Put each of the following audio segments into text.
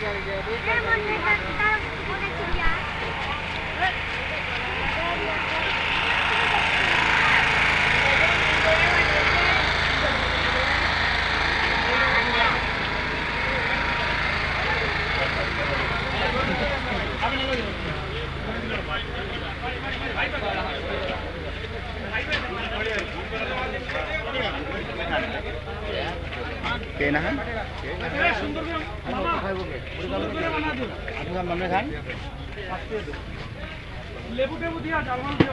ジャルジャル。কে না খান আপনি খান লেবু টেবু দিয়া জালমান দিয়ে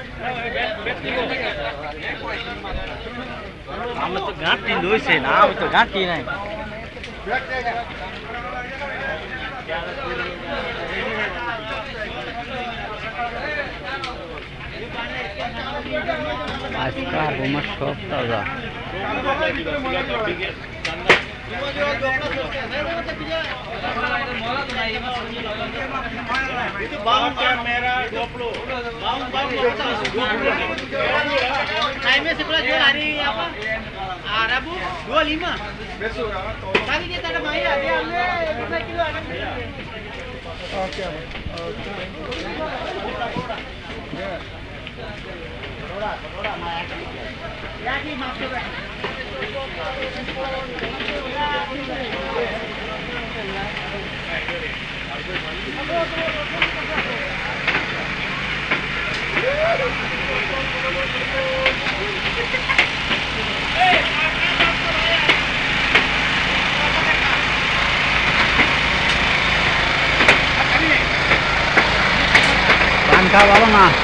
আমরা তো গাঁটি লইছে না আমি তো গাঁটি নাই। আজকে আমার সব তাজা। itu bang kamera 20 bang bang 20 timenya sebelah juga hari apa ah, Rabu 25 besok tadi dia ada maya dia ambil ya 看到了吗？